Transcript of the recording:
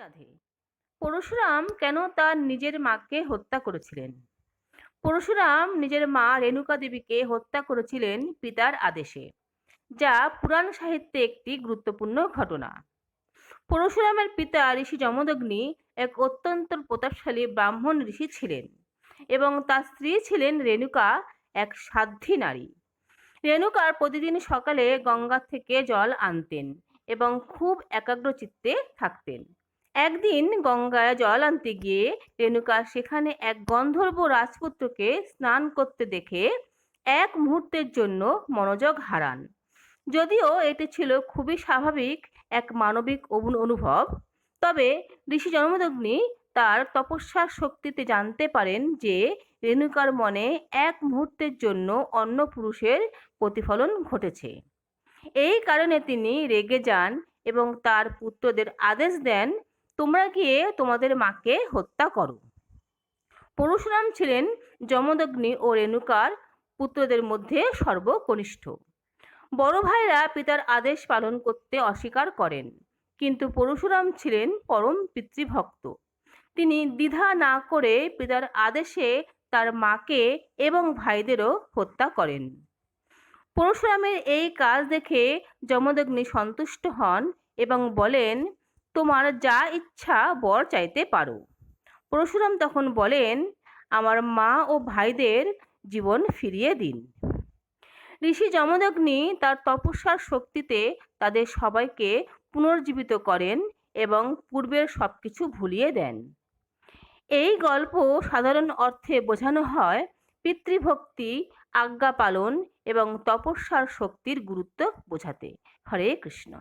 রাধে। পরশুরাম কেন তার নিজের মাকে হত্যা করেছিলেন? পরশুরাম নিজের মা রেণুকা দেবীকে হত্যা করেছিলেন পিতার আদেশে, যা পুরাণ সাহিত্যে একটি গুরুত্বপূর্ণ ঘটনা। পরশুরামের পিতা ঋষি যমদগ্নি এক অত্যন্ত প্রতাপশালী ব্রাহ্মণ ঋষি ছিলেন এবং তার স্ত্রী ছিলেন রেণুকা, এক সাধ্বী নারী। রেণুকার প্রতিদিন সকালে গঙ্গা থেকে জল আনতেন এবং খুব একাগ্রচিত্তে থাকতেন। একদিন গঙ্গায় জল আনতে গিয়ে রেণুকা সেখানে এক গন্ধর্ব রাজপুত্রকে স্নান করতে দেখে এক মুহূর্তের জন্য মনোযোগ হারান। যদিও এটি ছিল খুবই স্বাভাবিক এক মানবিক অনু- অনুভব, তবে ঋষি জন্মদগ্নি তার তপস্যার শক্তিতে জানতে পারেন যে রেণুকার মনে এক মুহূর্তের জন্য অন্য পুরুষের প্রতিফলন ঘটেছে। এই কারণে তিনি রেগে যান এবং তার পুত্রদের আদেশ দেন তোমরা গিয়ে তোমাদের মাকে হত্যা করো। পরশুরাম ছিলেন যমদগ্নি ও রেণুকার পুত্রদের মধ্যে সর্বকনিষ্ঠ। বড় ভাইরা পিতার আদেশ পালন করতে অস্বীকার করেন, কিন্তু পরশুরাম ছিলেন পরম পিতৃভক্ত। তিনি দ্বিধা না করে পিতার আদেশে তার মাকে এবং ভাইদেরও হত্যা করেন। পরশুরামের এই কাজ দেখে যমদগ্নি সন্তুষ্ট হন এবং বলেন তোমার যা ইচ্ছা বর চাইতে পারো। পরশুরাম তখন বলেন, আমার মা ও ভাইদের জীবন ফিরিয়ে দিন। ঋষি যমদগ্নি তার তপস্যার শক্তিতে তাদের সবাইকে পুনর্জীবিত করেন এবং পূর্বের সব কিছু ভুলিয়ে দেন। এই গল্প সাধারণ অর্থে বোঝানো হয় পিতৃভক্তি, আজ্ঞা পালন এবং তপস্যার শক্তির গুরুত্ব বোঝাতে। হরে কৃষ্ণ।